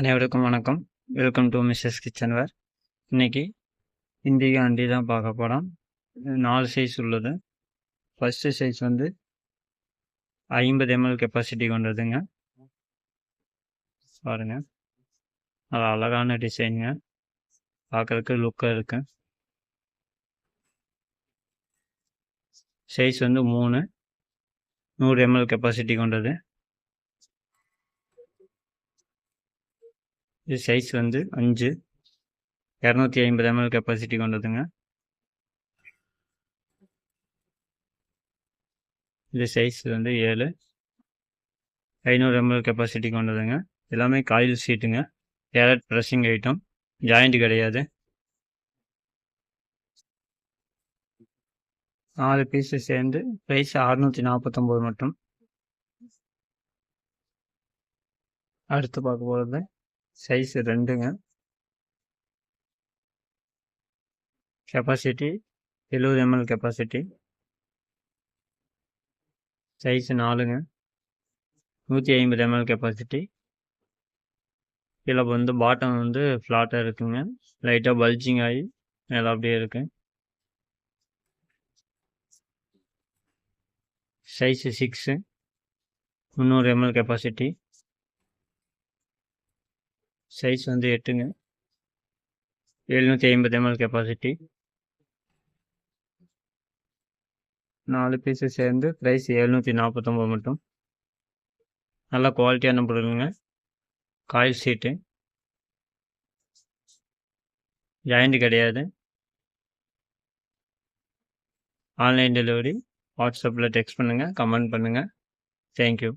அனைவருக்கும் வணக்கம். Welcome to Mrs kitchen where இன்னைக்கு இந்தியா அண்டி தான் பார்க்க போகிறோம் நாலு சைஸ் உள்ளது. ஃபஸ்ட்டு சைஸ் வந்து ஐம்பது எம்எல் கெப்பாசிட்டி கொண்டதுங்க. பாருங்க. அது அழகான டிசைனுங்க பார்க்குறதுக்கு லுக்காக இருக்கு. சைஸ் வந்து மூணு. நூறு எம்எல் கெப்பாசிட்டி கொண்டது. இது சைஸ் வந்து அஞ்சு. இரநூத்தி ஐம்பது எம்எல் கெப்பாசிட்டி கொண்டதுங்க. இது சைஸ் வந்து ஏழு. ஐநூறு எம்எல் கெப்பாசிட்டி கொண்டதுங்க. எல்லாமே காயில் சீட்டுங்க கேரட் ப்ரெஸ்ஸிங் ஐட்டம் ஜாயிண்ட் கிடையாது. நாலு பீஸு சேர்ந்து ப்ரைஸ் அறுநூற்றி நாற்பத்தொம்போது மட்டும். அடுத்து பார்க்க போகிறது சைஸ் ரெண்டுங்க. கெப்பாசிட்டி எழுபது எம்எல் கெப்பாசிட்டி சைஸ் நாலுங்க. நூற்றி ஐம்பது எம்எல் கெப்பாசிட்டி கீழே வந்து பாட்டம் வந்து ஃப்ளாட்டாக இருக்குங்க. லைட்டாக பல்ஜிங் ஆகி மேலே அப்படியே இருக்கு. சைஸு சிக்ஸு முந்நூறு எம்எல் கெப்பாசிட்டி சைஸ் வந்து எட்டுங்க. எழுநூற்றி ஐம்பது எம்எல் கெப்பாசிட்டி நாலு பீஸு சேர்ந்து ப்ரைஸ் எழுநூற்றி நாற்பத்தொம்பது மட்டும். நல்லா குவாலிட்டியான பொருளுங்க. காயில் சீட்டு ஜாயிண்ட் கிடையாது. ஆன்லைன் டெலிவரி வாட்ஸ்அப்பில் டெக்ஸ்ட் பண்ணுங்கள் கமெண்ட் பண்ணுங்கள் தேங்க்யூ